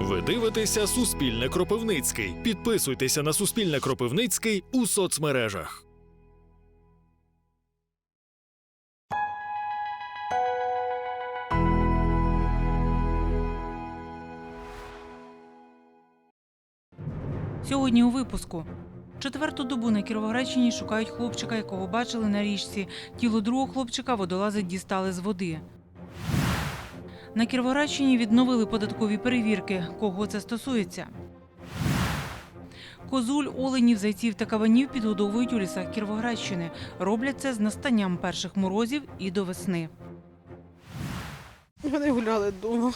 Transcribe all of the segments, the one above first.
Ви дивитеся Суспільне Кропивницький. Підписуйтеся на Суспільне Кропивницький у соцмережах. Сьогодні у випуску. Четверту добу на Кіровоградщині шукають хлопчика, якого бачили на річці. Тіло другого хлопчика водолази дістали з води. На Кіровоградщині відновили податкові перевірки. Кого це стосується? Козуль, оленів, зайців та каванів підгодовують у лісах Кіровоградщини. Роблять це з настанням перших морозів і до весни. Вони гуляли вдома.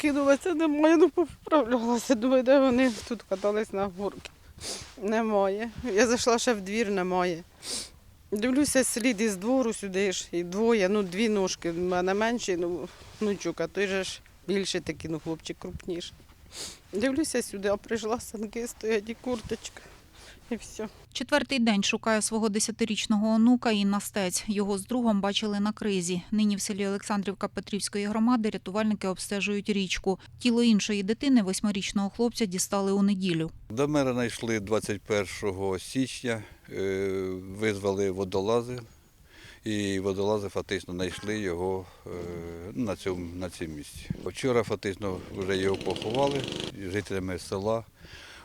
Кинулася немає, ну поправлялася. Думаю, де вони тут катались на горки. Немає. Я зайшла ще в двір, немає. Дивлюся, слід із двору сюди ж, і двоє, ну дві ножки, в мене менші, ну внучок, а той же ж більше такий, ну хлопчик крупніший. Дивлюся сюди, а прийшла санки, стоять і курточка, і все. Четвертий день шукає свого десятирічного онука Інна Стець. Його з другом бачили на кризі. Нині в селі Олександрівка Петрівської громади рятувальники обстежують річку. Тіло іншої дитини, восьмирічного хлопця, дістали у неділю. До мене знайшли 21 січня, е, визвали водолази, і водолази фактично знайшли його е, на цьому на цьому місці. Вчора фактично вже його поховали жителями села.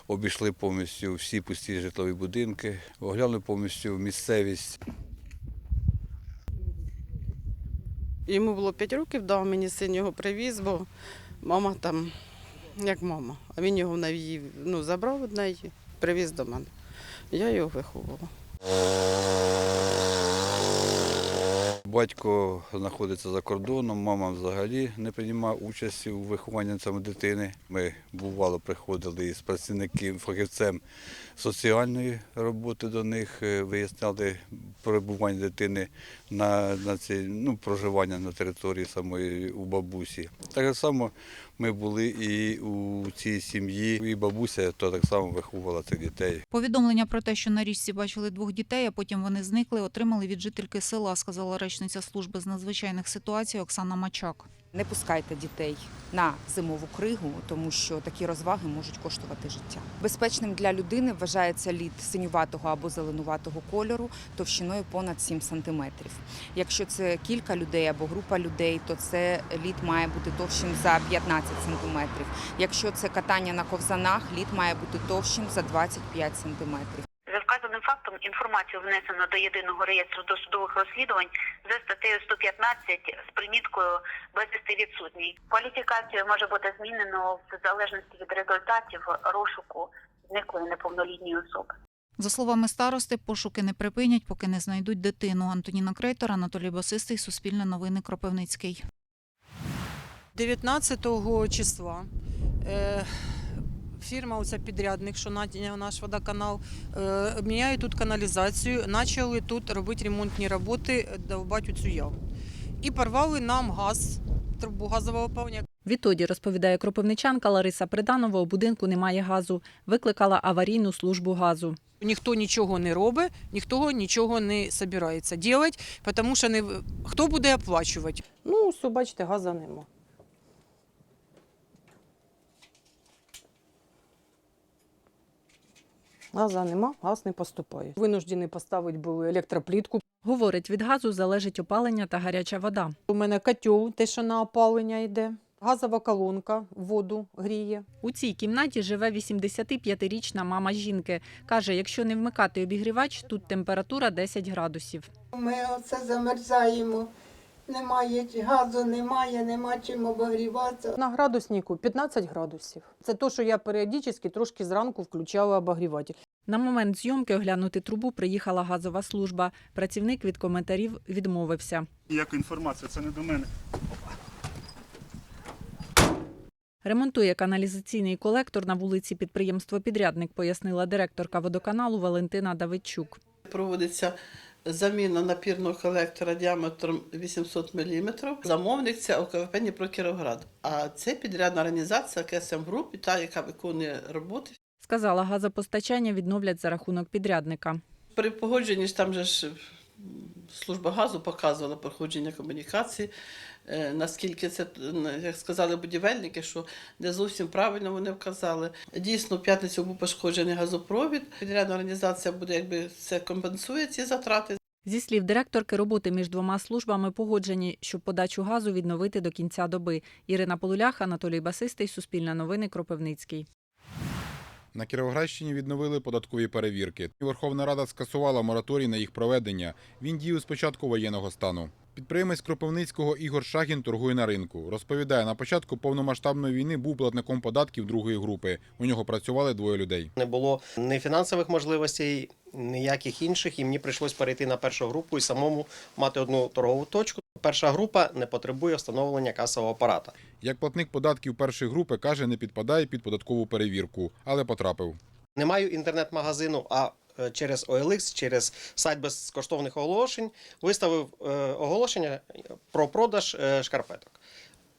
Обійшли повністю всі пусті житлові будинки, оглянули повністю місцевість. Йому було 5 років, дав мені син його привіз, бо мама там, як мама, а він його її, ну, забрав від неї, привіз до мене. Я його виховувала. Батько знаходиться за кордоном, мама взагалі не приймає участі у вихованні саме дитини. Ми бувало приходили з працівників, фахівцем соціальної роботи до них, е, виясняли перебування дитини на, на цій, ну, проживання на території самої у бабусі. Так само ми були і у цій сім'ї, і бабуся то так само виховувала цих дітей. Повідомлення про те, що на річці бачили двох дітей, а потім вони зникли, отримали від жительки села, сказала речниця служби з надзвичайних ситуацій Оксана Мачак. Не пускайте дітей на зимову кригу, тому що такі розваги можуть коштувати життя. Безпечним для людини вважається лід синюватого або зеленуватого кольору товщиною понад 7 сантиметрів. Якщо це кілька людей або група людей, то це лід має бути товщим за 15 сантиметрів. Якщо це катання на ковзанах, лід має бути товщим за 25 сантиметрів. За вказаним фактом інформацію внесено до єдиного реєстру досудових розслідувань за статтею 115 з приміткою безвісти відсутній. Кваліфікацію може бути змінено в залежності від результатів розшуку зниклої неповнолітньої особи. За словами старости, пошуки не припинять, поки не знайдуть дитину. Антоніна Крейтор, Анатолій Басистий, Суспільне новини Кропивницький. 19 числа е, фірма, оця підрядник, що наняв наш водоканал, е, міняє тут каналізацію, почали тут робити ремонтні роботи, довбати цю яму. І порвали нам газ, трубу газового повня. Відтоді, розповідає кропивничанка Лариса Приданова, у будинку немає газу. Викликала аварійну службу газу. Ніхто нічого не робить, ніхто нічого не збирається робити, тому що не, хто буде оплачувати? Ну, все, бачите, газу нема. Газа нема, газ не поступає. Винуждені поставити були електроплітку. Говорить, від газу залежить опалення та гаряча вода. У мене котел, те, що на опалення йде. Газова колонка воду гріє. У цій кімнаті живе 85-річна мама жінки. Каже, якщо не вмикати обігрівач, тут температура 10 градусів. Ми оце замерзаємо. Немає газу, немає, нема чим обогріватися. На градуснику 15 градусів. Це то, що я періодично трошки зранку включала обогріватель. На момент зйомки оглянути трубу приїхала газова служба. Працівник від коментарів відмовився. Ніяка інформація, це не до мене. Ремонтує каналізаційний колектор на вулиці підприємство-підрядник, пояснила директорка водоканалу Валентина Давидчук. Проводиться заміна напірного колектора діаметром 800 мм. Замовник це ОКВП Дніпро Кіровград. А це підрядна організація КСМ Груп, та яка виконує роботи. Сказала, газопостачання відновлять за рахунок підрядника. При погодженні ж там же ж служба газу показувала проходження комунікації, е, наскільки це, як сказали будівельники, що не зовсім правильно вони вказали. Дійсно, в п'ятницю був пошкоджений газопровід. Підрядна організація буде, якби це компенсує ці затрати. Зі слів директорки, роботи між двома службами погоджені, щоб подачу газу відновити до кінця доби. Ірина Полулях, Анатолій Басистий, Суспільне новини, Кропивницький. На Кіровоградщині відновили податкові перевірки. Верховна Рада скасувала мораторій на їх проведення. Він діяв з початку воєнного стану. Підприємець Кропивницького Ігор Шагін торгує на ринку. Розповідає, на початку повномасштабної війни був платником податків другої групи. У нього працювали двоє людей. Не було ні фінансових можливостей, ніяких інших, і мені прийшлось перейти на першу групу і самому мати одну торгову точку. Перша група не потребує встановлення касового апарата. Як платник податків першої групи каже, не підпадає під податкову перевірку, але потрапив. Не маю інтернет-магазину, а е, через OLX, через сайт безкоштовних оголошень виставив е, оголошення про продаж е, шкарпеток.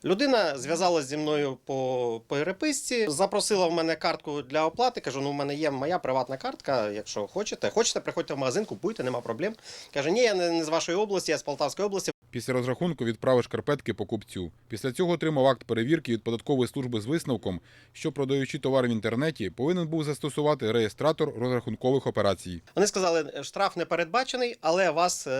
Людина зв'язалася зі мною по переписці, запросила в мене картку для оплати. Кажу, ну в мене є моя приватна картка, якщо хочете. Хочете, приходьте в магазин, купуйте, нема проблем. Каже, ні, я не не з вашої області, я з Полтавської області. Після розрахунку відправив шкарпетки покупцю. Після цього отримав акт перевірки від податкової служби з висновком, що продаючи товар в інтернеті, повинен був застосувати реєстратор розрахункових операцій. Вони сказали, штраф не передбачений, але вас е,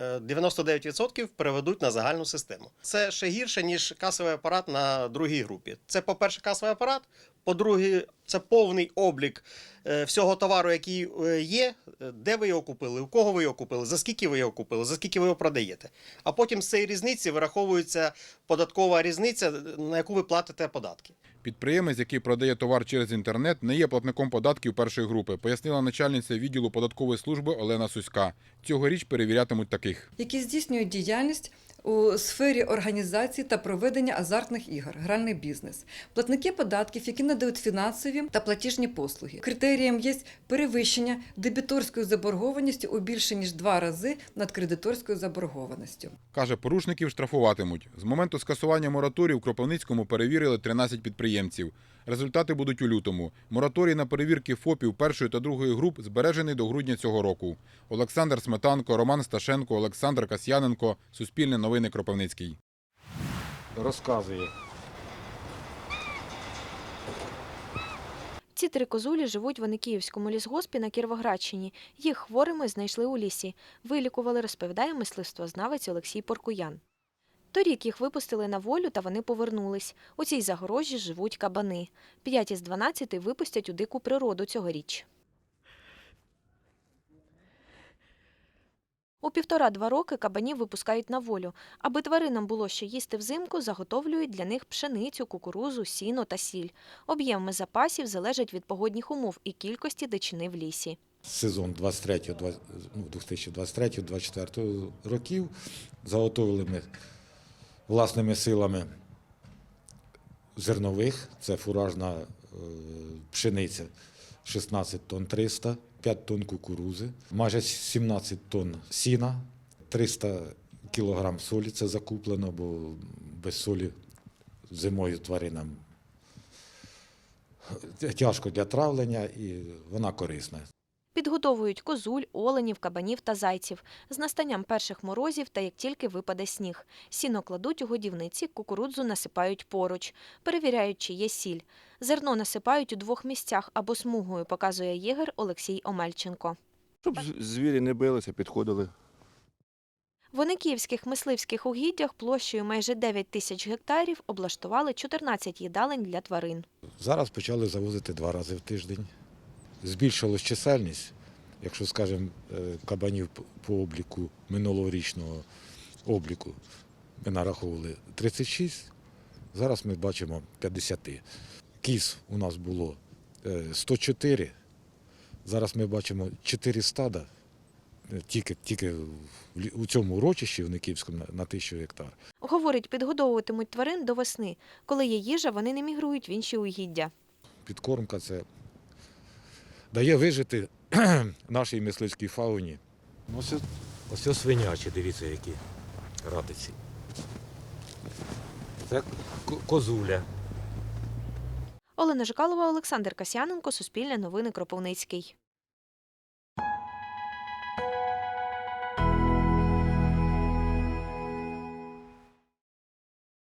е, 99% переведуть на загальну систему. Це ще гірше, ніж касовий апарат на другій групі. Це, по-перше, касовий апарат. По-друге, це повний облік е, всього товару, який е, є, е, де ви його купили, у кого ви його купили, за скільки ви його купили, за скільки ви його продаєте. А потім з цієї різниці вираховується податкова різниця, на яку ви платите податки. Підприємець, який продає товар через інтернет, не є платником податків першої групи, пояснила начальниця відділу податкової служби Олена Суська. Цьогоріч перевірятимуть таких. які здійснюють діяльність у сфері організації та проведення азартних ігор, гральний бізнес, платники податків, які надають фінансові та платіжні послуги. Критерієм є перевищення дебіторської заборгованості у більше ніж два рази над кредиторською заборгованістю. Каже, порушників штрафуватимуть. З моменту скасування мораторію в Кропивницькому перевірили 13 підприємців. Результати будуть у лютому. Мораторій на перевірки ФОПів першої та другої груп збережений до грудня цього року. Олександр Сметанко, Роман Сташенко, Олександр Касьяненко. Суспільне новини Кропивницький. Розказує. Ці три козулі живуть в Аникіївському лісгоспі на Кіровоградщині. Їх хворими знайшли у лісі. Вилікували, розповідає мисливствознавець Олексій Поркуян. Торік їх випустили на волю та вони повернулись. У цій загорожі живуть кабани. П'ять із 12 випустять у дику природу цьогоріч. У півтора-два роки кабанів випускають на волю. Аби тваринам було що їсти взимку, заготовлюють для них пшеницю, кукурузу, сіно та сіль. Об'єми запасів залежать від погодних умов і кількості дичини в лісі. Сезон 23 ну, 2023-2024 років заготовили ми власними силами зернових, це фуражна е, пшениця 16 тонн 300, 5 тонн кукурузи, майже 17 тонн сіна, 300 кілограм солі це закуплено, бо без солі зимою тваринам тяжко для травлення і вона корисна. Підготовують козуль, оленів, кабанів та зайців. З настанням перших морозів та як тільки випаде сніг. Сіно кладуть у годівниці, кукурудзу насипають поруч. Перевіряють, чи є сіль. Зерно насипають у двох місцях або смугою, показує єгер Олексій Омельченко. Щоб звірі не билися, підходили. В Ониківських мисливських угіддях площею майже 9 тисяч гектарів облаштували 14 їдалень для тварин. Зараз почали завозити два рази в тиждень. Збільшилась чисельність. Якщо, скажімо, е, кабанів по обліку минулорічного обліку ми нараховували 36, зараз ми бачимо 50. Кіз у нас було е, 104, зараз ми бачимо 4 стада е, тільки, тільки у цьому урочищі в Никівському на- на тисячу гектар. Говорить, підгодовуватимуть тварин до весни. Коли є їжа, вони не мігрують в інші угіддя. Підкормка це дає вижити нашій мисливській фауні. Ось, ось ось свинячі, дивіться, які радиці. Це козуля. Олена Жикалова, Олександр Касяненко, Суспільне новини Кропивницький.